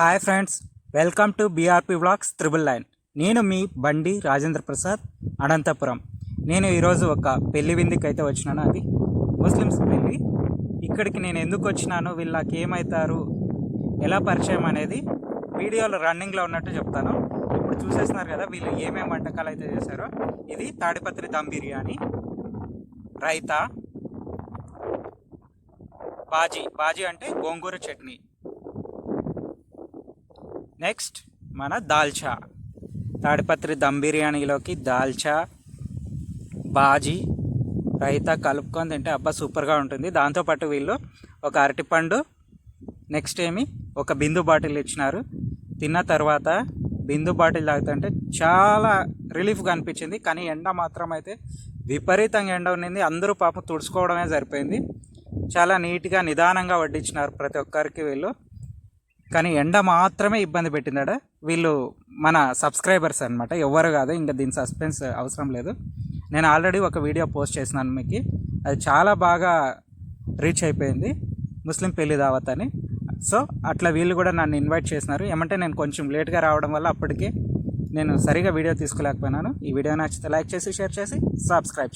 Hi friends welcome to BRP blogs triple line నేను మీ బండి రాజేంద్ర ప్రసాద్ అనంతపురం. నేను ఈరోజు ఒక పెళ్ళి విందుకి అయితే వచ్చినాను అది ముస్లిమ్స్ పెళ్ళి ఇక్కడికి నేను ఎందుకు వచ్చినాను వీళ్ళకి ఏమవుతారు ఎలా పరిచయం అనేది వీడియోలో రన్నింగ్లో ఉన్నట్టు చెప్తాను. ఇప్పుడు చూసేస్తున్నారు కదా వీళ్ళు ఏమేమి వంటకాలు అయితే చేశారో. ఇది తాడిపత్రి దమ్ బిర్యానీ రైతా బాజీ. బాజీ అంటే గోంగూర చట్నీ. నెక్స్ట్ మన దాల్చా. తాడిపత్రి దమ్ బిర్యానీలోకి దాల్చా బాజీ రైతా కలుపుకొని తింటే అబ్బా సూపర్గా ఉంటుంది. దాంతోపాటు వీళ్ళు ఒక అరటిపండు నెక్స్ట్ ఏమి ఒక బిందు బాటిల్ ఇచ్చినారు. తిన్న తర్వాత బిందు బాటిల్ తాగుతుంటే చాలా రిలీఫ్గా అనిపించింది. కానీ ఎండ మాత్రం అయితే విపరీతంగా ఎండ ఉన్నింది. అందరూ పాపం తుడుచుకోవడమే సరిపోయింది. చాలా నీట్గా నిదానంగా వడ్డించినారు ప్రతి ఒక్కరికి వీళ్ళు. కానీ ఎండ మాత్రమే ఇబ్బంది పెట్టిందట. వీళ్ళు మన సబ్స్క్రైబర్స్ అనమాట ఎవరు కాదు ఇంకా దీని సస్పెన్స్ అవసరం లేదు. నేను ఆల్రెడీ ఒక వీడియో పోస్ట్ చేసినాను మీకు. అది చాలా బాగా రీచ్ అయిపోయింది. ముస్లిం పెళ్ళి దావత్ అని. సో అట్లా వీళ్ళు కూడా నన్ను ఇన్వైట్ చేసినారు. ఏమంటే నేను కొంచెం లేట్గా రావడం వల్ల అప్పటికే నేను సరిగా వీడియో తీసుకోలేకపోయినాను. ఈ వీడియో నచ్చితే లైక్ చేసి షేర్ చేసి సబ్స్క్రైబ్